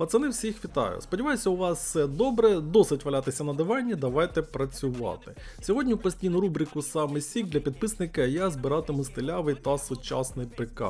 Пацани, всіх вітаю. Сподіваюся, у вас все добре, досить валятися на дивані, давайте працювати. Сьогодні постійну рубрику саме Сік для підписника я збиратиму стилявий та сучасний ПК.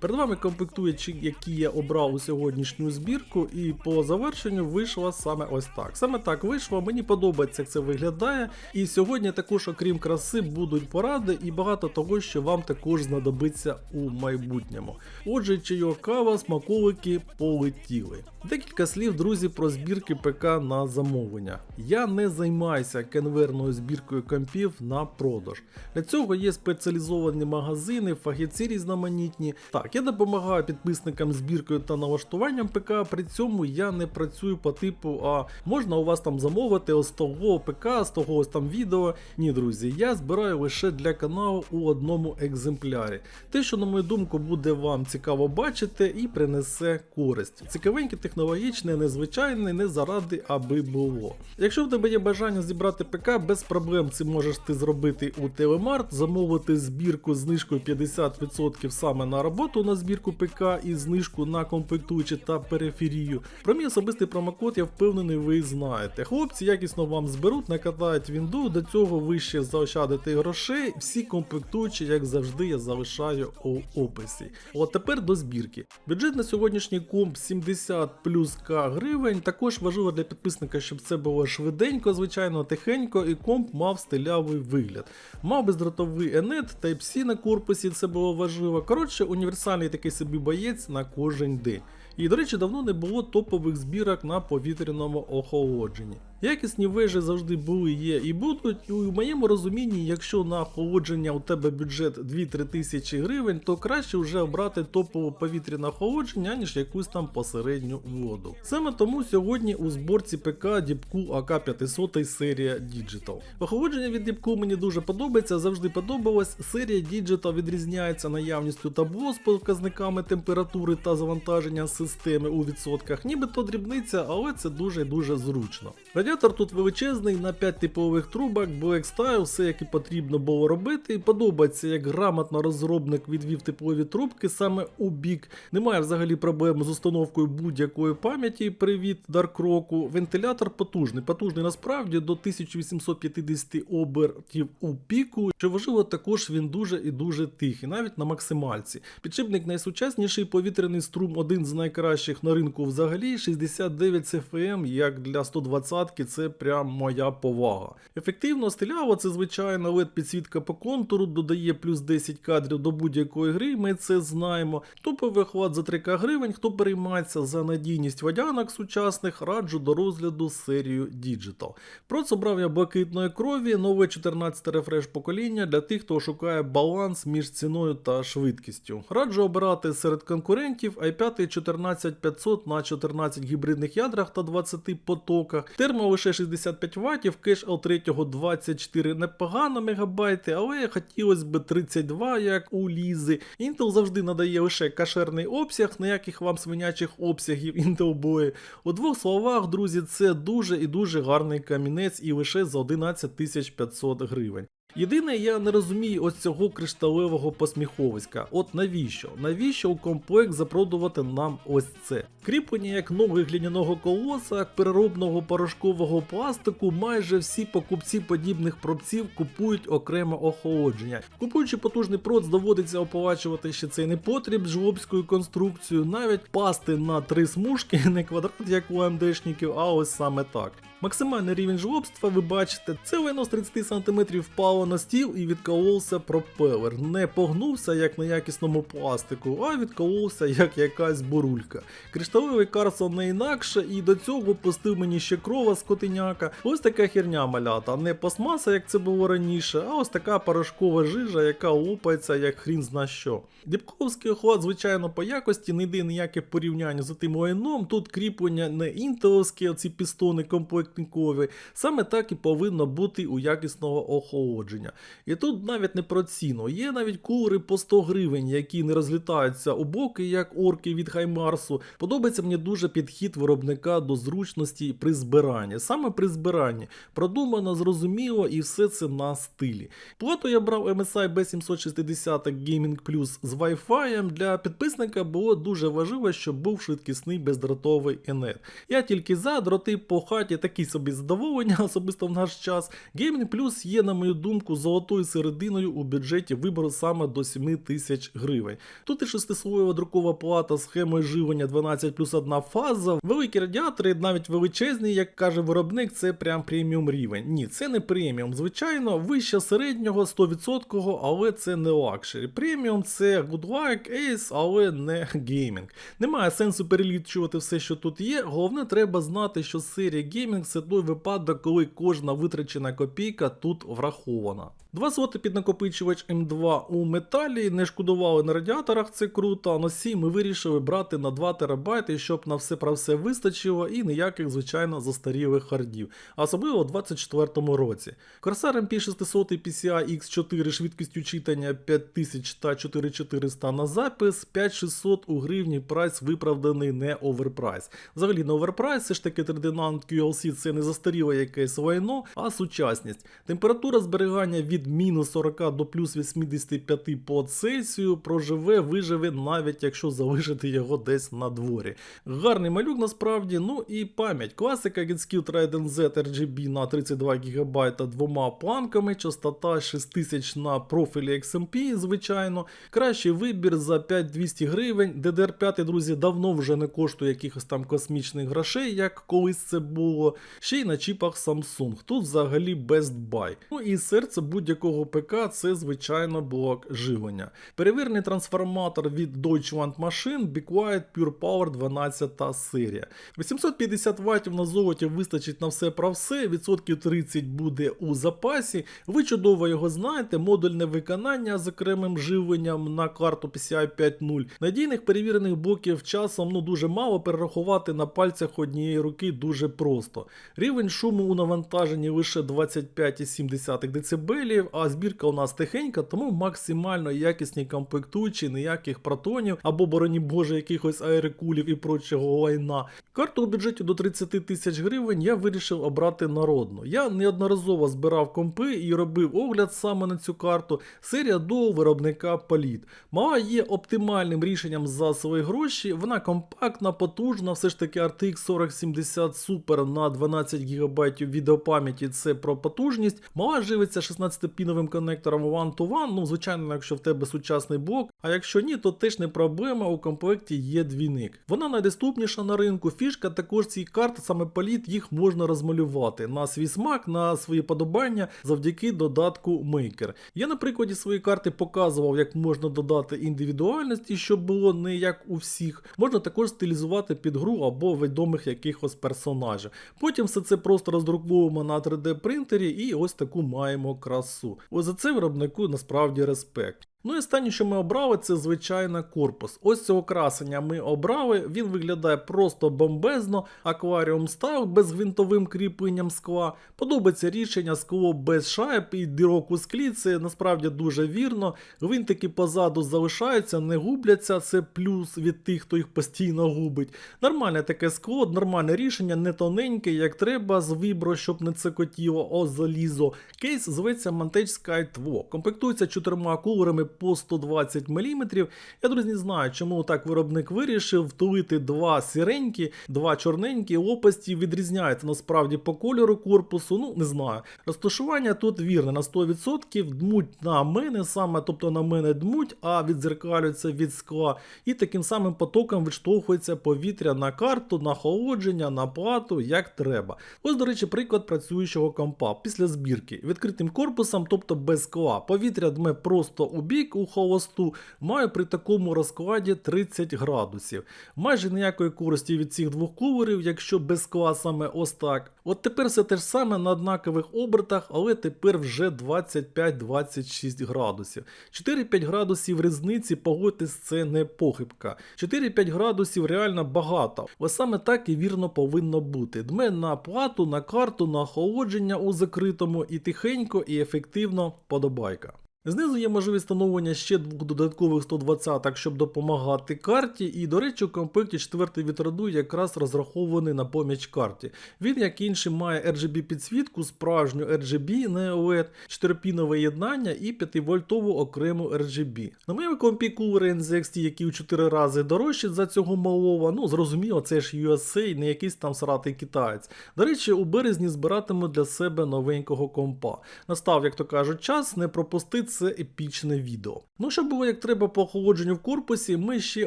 Перед вами комплектуючі, які я обрав у сьогоднішню збірку, і по завершенню вийшла саме ось так. Саме так вийшло, мені подобається, як це виглядає. І сьогодні також, окрім краси, будуть поради і багато того, що вам також знадобиться у майбутньому. Отже, чайок кава, смаколики полетіли. Декілька слів, друзі, про збірки ПК на замовлення. Я не займаюся конверною збіркою компів на продаж. Для цього є спеціалізовані магазини, фахівці різноманітні. Так, я допомагаю підписникам збіркою та налаштуванням ПК, при цьому я не працюю по типу, а можна у вас там замовити ось того ПК, з того ось там відео. Ні, друзі, я збираю лише для каналу у одному екземплярі. Те, що, на мою думку, буде вам цікаво бачити і принесе користь. Цікавеньке, технологічне, незвичайне, не заради, аби було. Якщо в тебе є бажання зібрати ПК, без проблем це можеш ти зробити у Телемарт, замовити збірку знижкою 50% саме на роботу на збірку ПК і знижку на комплектуючі та периферію. Про мій особистий промокод я впевнений, ви знаєте. Хлопці якісно вам зберуть, накатають вінду, до цього ви ще заощадите грошей. Всі комплектуючі, як завжди, я залишаю у описі. От тепер до збірки. Бюджет на сьогоднішній комп 70 плюс К гривень. Також важливо для підписника, щоб це було швиденько, звичайно, тихенько, і комп мав стилявий вигляд. Мав бездротовий Ethernet, Type-C на корпусі, це було важливо. Коротше, універсальний такий собі боєць на кожен день. І, до речі, давно не було топових збірок на повітряному охолодженні. Якісні вежі завжди були, є і будуть. І у моєму розумінні, якщо на охолодження у тебе бюджет 2-3 тисячі гривень, то краще вже обрати топове повітряне охолодження, ніж якусь там посередню воду. Саме тому сьогодні у зборці ПК Діпку АК500 серія Digital. Охолодження від Діпку мені дуже подобається, завжди подобалось. Серія Digital відрізняється наявністю табло з показниками температури та завантаження системи у відсотках, нібито дрібниця, але це дуже дуже зручно. Радіатор тут величезний на 5 типових трубок, Black все як і потрібно було робити. І подобається, як грамотно розробник відвів теплові трубки саме у бік. Немає взагалі проблем з установкою будь-якої пам'яті. Привіт, Rock. Вентилятор потужний. Потужний насправді до 1850 обертів у піку. Що важливо, також він дуже і дуже тихий, навіть на максимальці. Підшипник найсучасніший повітряний струм, один з найкращих на ринку взагалі. 69 CFM, як для 120 це прям моя повага. Ефективно стріляво, це звичайно led підсвітка по контуру, додає плюс 10 кадрів до будь-якої гри, ми це знаємо. Топовий охват за 3К гривень, хто переймається за надійність водянок сучасних, раджу до розгляду серію Digital. Проц обрав я блакитної крові, нове 14 рефреш покоління для тих, хто шукає баланс між ціною та швидкістю. Раджу обирати серед конкурентів i5 14500 на 14 гібридних ядрах та 20 потоках. Термо лише 65 Вт, кеш L3 24 непогано мегабайти, але хотілося б 32, як у Лізи. Intel завжди надає лише кашерний обсяг, ніяких вам свинячих обсягів Intel бої. У двох словах, друзі, це дуже і дуже гарний камінець і лише за 11 500 гривень. Єдине, я не розумію ось цього кришталевого посміховиська. От навіщо? Навіщо у комплект запродувати нам ось це? Кріплення як ноги глиняного колоса, переробного порошкового пластику, майже всі покупці подібних пробців купують окремо охолодження. Купуючи потужний проц, доводиться оплачувати ще цей непотріб жлобською конструкцією, навіть пасти на три смужки, не квадрат, як у АМДшників, а ось саме так. Максимальний рівень жлобства, ви бачите, це вино з 30 см впало на стіл і відколовся пропелер. Не погнувся як на якісному пластику, а відколовся як якась бурулька. Кришталевий Карсон не інакше, і до цього пустив мені ще крова з котеняка. Ось така херня малята, не пластмаса, як це було раніше, а ось така порошкова жижа, яка лопається як хрін зна що. Діпковський охлад, звичайно, по якості не йде ніяке порівняння з тим лайном. Тут кріплення не інтеловські, оці пістони комплект комплектникові, саме так і повинно бути у якісного охолодження. І тут навіть не про ціну. Є навіть кулери по 100 гривень, які не розлітаються у боки, як орки від Хаймарсу. Подобається мені дуже підхід виробника до зручності при збиранні. Саме при збиранні продумано, зрозуміло, і все це на стилі. Плату я брав MSI B760 Gaming Plus з Wi-Fi. Для підписника було дуже важливо, щоб був швидкісний бездротовий Ethernet. Я тільки за дроти по хаті такі собі задоволення, особисто в наш час. Gaming Plus є, на мою думку, золотою серединою у бюджеті вибору саме до 7 тисяч гривень. Тут і шестислоєва друкова плата схемою живлення 12 плюс 1 фаза, великі радіатори, навіть величезні, як каже виробник, це прям преміум рівень. Ні, це не преміум. Звичайно, вище середнього 100%, але це не лакшері. Преміум це good like, Ace, але не геймінг. Немає сенсу перелічувати все, що тут є. Головне, треба знати, що серія геймінг це той випадок, коли кожна витрачена копійка тут врахована. Два слоти під накопичувач М2 у металі не шкодували на радіаторах, це круто. А носій ми вирішили брати на 2 терабайти, щоб на все про все вистачило і ніяких, звичайно, застарілих хардів, особливо у 24 році. Corsair MP600 PCI X4 швидкістю читання 5000 та 4400 на запис, 5600 у гривні прайс виправданий не оверпрайс. Взагалі не оверпрайс, все ж таки 3D NAND QLC це не застаріле якесь лайно, а сучасність. Температура зберігання від мінус 40 до плюс 85 по Цельсію проживе, виживе, навіть якщо залишити його десь на дворі. Гарний малюк насправді, ну і пам'ять. Класика GetSkill Trident Z RGB на 32 ГБ двома планками, частота 6000 на профілі XMP, звичайно. Кращий вибір за 5200 гривень. DDR5, друзі, давно вже не коштує якихось там космічних грошей, як колись це було. Ще й на чіпах Samsung. Тут взагалі best buy. Ну і серце будь-якого ПК це, звичайно, блок живлення. Перевірений трансформатор від Deutsche Wand Machine Quiet Pure Power 12 серія. 850 Вт на золоті вистачить на все про все, відсотків 30 буде у запасі. Ви чудово його знаєте, модульне виконання з окремим живленням на карту PCI 5.0. Надійних перевірених блоків часом ну дуже мало перерахувати на пальцях однієї руки дуже просто. Рівень шуму у навантаженні лише 25,7 дБ, а збірка у нас тихенька, тому максимально якісні комплектуючі, ніяких протонів або, бороні Боже, якихось аерокулів і прочого лайна. Карту у бюджеті до 30 тисяч гривень я вирішив обрати народну. Я неодноразово збирав компи і робив огляд саме на цю карту. Серія до виробника Політ. Мала є оптимальним рішенням за свої гроші. Вона компактна, потужна, все ж таки RTX 4070 Super на 12 ГБ відеопам'яті. Це про потужність. Мала живиться 16-піновим коннектором One to One. Ну, звичайно, якщо в тебе сучасний блок. А якщо ні, то теж не проблема. У комплекті є двійник. Вона найдоступніша на ринку. Фішка також цієї карти, саме політ, їх можна розмалювати на свій смак, на свої подобання завдяки додатку Maker. Я на прикладі своєї карти показував, як можна додати індивідуальності, щоб було не як у всіх. Можна також стилізувати під гру або відомих якихось персонажів. Потім все це просто роздруковуємо на 3D принтері і ось таку маємо красу. Ось за це виробнику насправді респект. Ну і останнє, що ми обрали, це звичайно корпус. Ось цього красення ми обрали. Він виглядає просто бомбезно, акваріум став без гвинтовим кріпленням скла. Подобається рішення скло без шайб і дірок у склі. Це насправді дуже вірно. Гвинтики позаду залишаються, не губляться. Це плюс від тих, хто їх постійно губить. Нормальне таке скло, нормальне рішення, не тоненьке, як треба, з вібро, щоб не цикотіло, о залізо. Кейс зветься Montage Sky 2. Комплектується чотирма кулерами по 120 мм. Я, друзі, не знаю, чому так виробник вирішив втулити два сіренькі, два чорненькі лопасті відрізняються насправді по кольору корпусу. Ну, не знаю. Розташування тут вірне на 100%, дмуть на мене саме, тобто на мене дмуть, а відзеркалюється від скла. І таким самим потоком відштовхується повітря на карту, на холодження, на плату, як треба. Ось, до речі, приклад працюючого компа після збірки. Відкритим корпусом, тобто без скла. Повітря дме просто у бік, бік у холосту маю при такому розкладі 30 градусів. Майже ніякої користі від цих двох кулерів, якщо без скла саме ось так. От тепер все те ж саме на однакових обертах, але тепер вже 25-26 градусів. 4-5 градусів різниці, погодьтесь, це не похибка. 4-5 градусів реально багато. Ось саме так і вірно повинно бути. Дме на плату, на карту, на охолодження у закритому і тихенько, і ефективно подобайка. Знизу є можливість встановлення ще двох додаткових 120 щоб допомагати карті. І, до речі, у комплекті 4 вітроду якраз розрахований на поміч карті. Він, як інший, має RGB підсвітку, справжню RGB, не OLED, 4-пінове єднання і 5-вольтову окрему RGB. На моєму компі кулери NZXT, які у 4 рази дорожчі за цього малого, ну зрозуміло, це ж USA, не якийсь там сратий китаєць. До речі, у березні збиратиму для себе новенького компа. Настав, як то кажуть, час не пропустити це епічне відео. Ну, щоб було як треба по охолодженню в корпусі, ми ще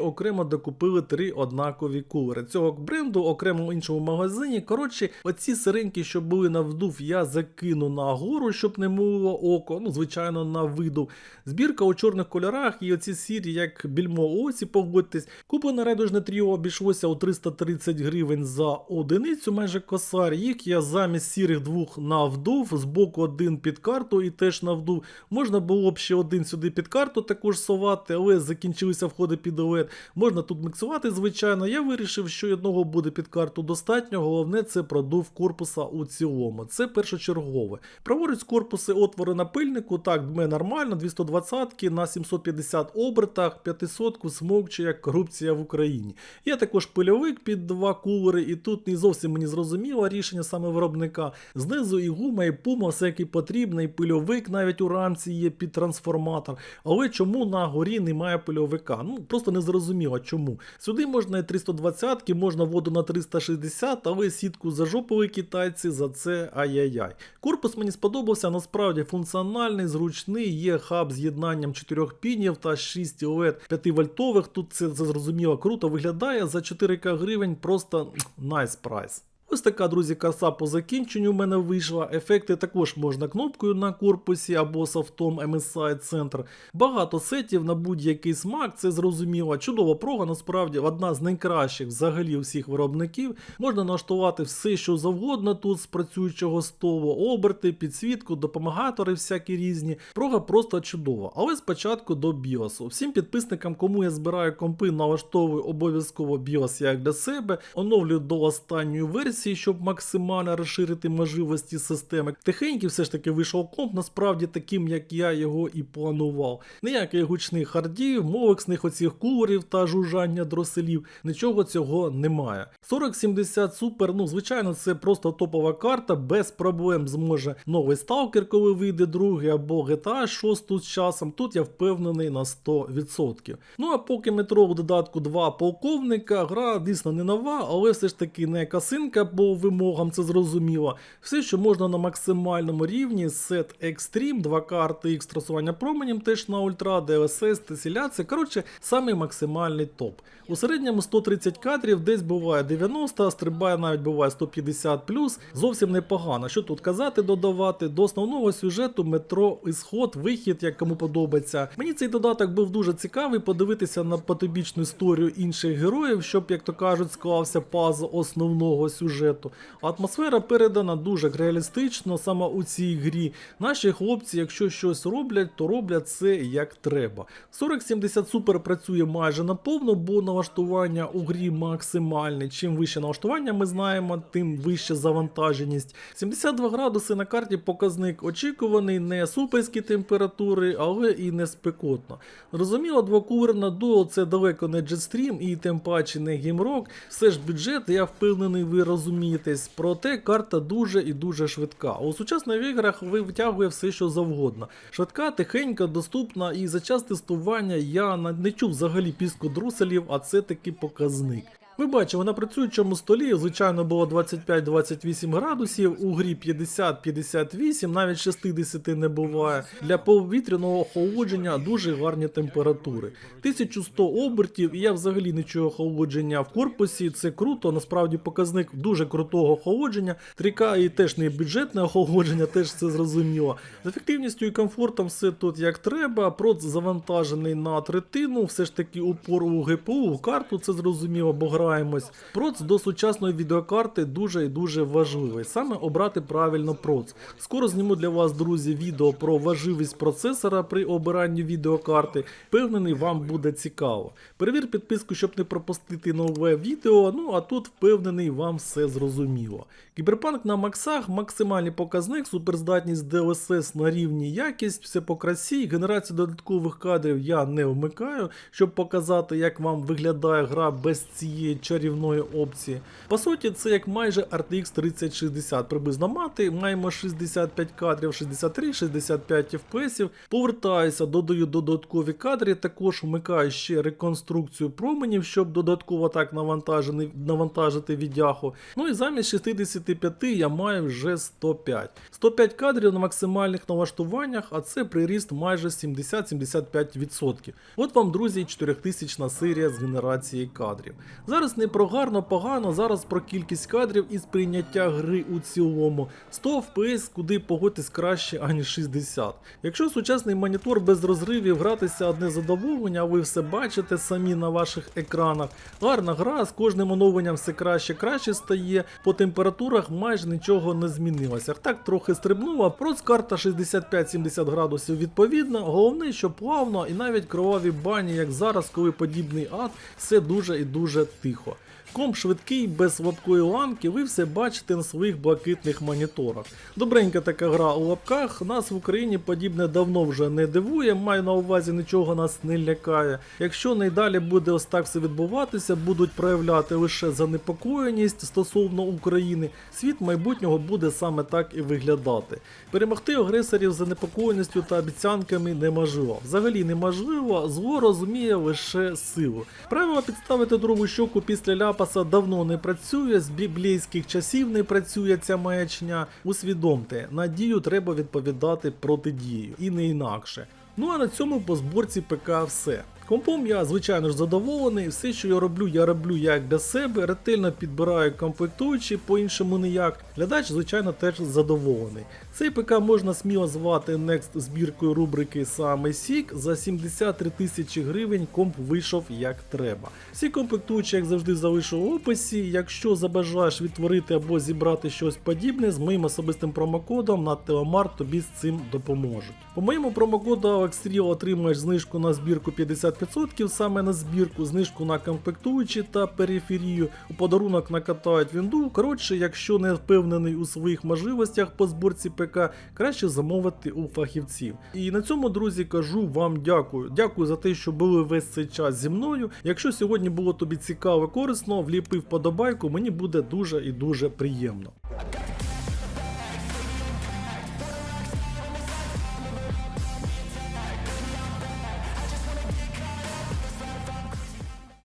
окремо докупили три однакові кулери. Цього бренду окремо в іншому магазині. Коротше, оці сиренькі, що були на вдув, я закину на гору, щоб не муло око. Ну, звичайно, на виду. Збірка у чорних кольорах і оці сірі, як більмо оці, погодьтесь. Куплене райдужне тріо обійшлося у 330 гривень за одиницю, майже косар. Їх я замість сірих двох на вдув, збоку один під карту і теж на вдув. Можна було б ще один сюди під карту також совати, але закінчилися входи під OLED. Можна тут міксувати, звичайно. Я вирішив, що одного буде під карту достатньо. Головне це продув корпуса у цілому. Це першочергове. Праворуч корпуси отвори напильнику, так, дме нормально, 220 на 750 обертах, 500 смовче як корупція в Україні. Є також пильовик під два кулери, і тут не зовсім мені зрозуміло рішення саме виробника. Знизу і гума, і пума, все який потрібно, і пильовик навіть у рамці є під трансформатор. Але чому на горі немає пильовика? Ну просто не зрозуміло чому. Сюди можна і 320, можна воду на 360, але сітку зажопили китайці за це ай-яй-яй. Корпус мені сподобався, насправді функціональний, зручний, є хаб з єднанням 4 пінів та 6 LED 5 вольтових. Тут це, зрозуміло круто виглядає за 4К гривень, просто найс прайс. Ось така, друзі, краса по закінченню в мене вийшла. Ефекти також можна кнопкою на корпусі або софтом MSI Center. Багато сетів на будь-який смак, це зрозуміло. Чудова прога, насправді одна з найкращих взагалі всіх виробників. Можна налаштувати все, що завгодно тут з працюючого столу, оберти, підсвітку, допомагатори всякі різні. Прога просто чудова. Але спочатку до BIOS. Всім підписникам, кому я збираю компи, налаштовую обов'язково BIOS як для себе, оновлюю до останньої версії щоб максимально розширити можливості системи. Тихенький все ж таки вийшов комп, насправді таким, як я його і планував. Ніяких гучних хардів, мовексних оцих кулерів та жужжання дроселів, нічого цього немає. 4070 Super, ну звичайно, це просто топова карта, без проблем зможе новий сталкер, коли вийде другий, або GTA 6 з часом. Тут я впевнений на 100%. Ну а поки метро у додатку 2 полковника, гра дійсно не нова, але все ж таки не касинка по вимогам, це зрозуміло. Все, що можна на максимальному рівні, сет Extreme, 2 карти X трасування променем, теж на ультра, DLSS, теселяція. Коротше, самий максимальний топ. У середньому 130 кадрів, десь буває 90, стрибає навіть буває 150 Зовсім непогано. Що тут казати, додавати? До основного сюжету метро ісход, вихід, як кому подобається. Мені цей додаток був дуже цікавий, подивитися на потобічну історію інших героїв, щоб, як то кажуть, склався пазл основного сюжету. Атмосфера передана дуже реалістично саме у цій грі. Наші хлопці, якщо щось роблять, то роблять це як треба. 4070 Super працює майже наповно, бо налаштування у грі максимальне. Чим вище налаштування ми знаємо, тим вища завантаженість. 72 градуси на карті показник очікуваний, не суперські температури, але і не спекотно. Зрозуміло, двокулерна дуо це далеко не Jetstream і тим паче не Гімрок. Все ж бюджет, я впевнений, ви розумієтесь. Проте карта дуже і дуже швидка. У сучасних іграх ви витягує все, що завгодно. Швидка, тихенька, доступна, і за час тестування я не чув взагалі піску друселів, а це таки показник. Ви бачили, на працюючому столі, звичайно, було 25-28 градусів, у грі 50-58, навіть 60 не буває. Для повітряного охолодження дуже гарні температури. 1100 обертів, і я взагалі не чую охолодження в корпусі. Це круто. Насправді показник дуже крутого охолодження. 3К і теж не бюджетне охолодження, теж це зрозуміло. З ефективністю і комфортом все тут як треба. Проц завантажений на третину, все ж таки упор у ГПУ, у карту це зрозуміло, бо граємось. Проц до сучасної відеокарти дуже і дуже важливий. Саме обрати правильно проц. Скоро зніму для вас, друзі, відео про важливість процесора при обиранні відеокарти. Впевнений, вам буде цікаво. Перевір підписку, щоб не пропустити нове відео. Ну а тут впевнений, вам все зрозуміло. Кіберпанк на максах, максимальний показник, суперздатність DLSS на рівні якість, все по красі. Генерацію додаткових кадрів я не вмикаю, щоб показати, як вам виглядає гра без цієї чарівної опції. По суті, це як майже RTX 3060 приблизно мати. Маємо 65 кадрів, 63-65 FPS. Повертаюся, додаю додаткові кадри, також вмикаю ще реконструкцію променів, щоб додатково так навантажити віддяху. Ну і замість 65 я маю вже 105. 105 кадрів на максимальних налаштуваннях, а це приріст майже 70-75%. От вам, друзі, 4000 серія з генерації кадрів. Зараз не про гарно, погано, зараз про кількість кадрів і сприйняття гри у цілому. 100 FPS, куди погодитись краще, аніж 60. Якщо сучасний монітор без розривів гратися одне задоволення, ви все бачите самі на ваших екранах. Гарна гра, з кожним оновленням все краще краще стає, по температурах майже нічого не змінилося. Так трохи стрибнула, проц-карта 65-70 градусів відповідно. Головне, що плавно і навіть кроваві бані, як зараз, коли подібний ад, все дуже і дуже тихо. 激活 Комп швидкий, без слабкої ланки, ви все бачите на своїх блакитних моніторах. Добренька така гра у лапках, нас в Україні подібне давно вже не дивує, маю на увазі нічого нас не лякає. Якщо найдалі буде ось так все відбуватися, будуть проявляти лише занепокоєність стосовно України, світ майбутнього буде саме так і виглядати. Перемогти агресорів занепокоєністю та обіцянками неможливо. Взагалі неможливо, зло розуміє лише силу. Правило підставити другу щоку після ляпаса давно не працює, з біблійських часів не працює ця маячня. Усвідомте, на дію треба відповідати протидією і не інакше. Ну а на цьому по зборці ПК все. Компом я звичайно ж задоволений. Все, що я роблю, я роблю як для себе, ретельно підбираю комплектуючі, по-іншому ніяк. Глядач, звичайно, теж задоволений. Цей ПК можна сміло звати Next збіркою рубрики саме Сік. За 73 тисячі гривень комп вийшов як треба. Всі комплектуючі, як завжди, залишу в описі. Якщо забажаєш відтворити або зібрати щось подібне, з моїм особистим промокодом на Телемар тобі з цим допоможуть. По моєму промокоду AlexReal отримаєш знижку на збірку 50% саме на збірку, знижку на комплектуючі та периферію. У подарунок накатають вінду. Коротше, якщо не впевнений у своїх можливостях по зборці ПК, краще замовити у фахівців. І на цьому, друзі, кажу вам дякую. Дякую за те, що були весь цей час зі мною. Якщо сьогодні було тобі цікаво, корисно, вліпи вподобайку, мені буде дуже і дуже приємно.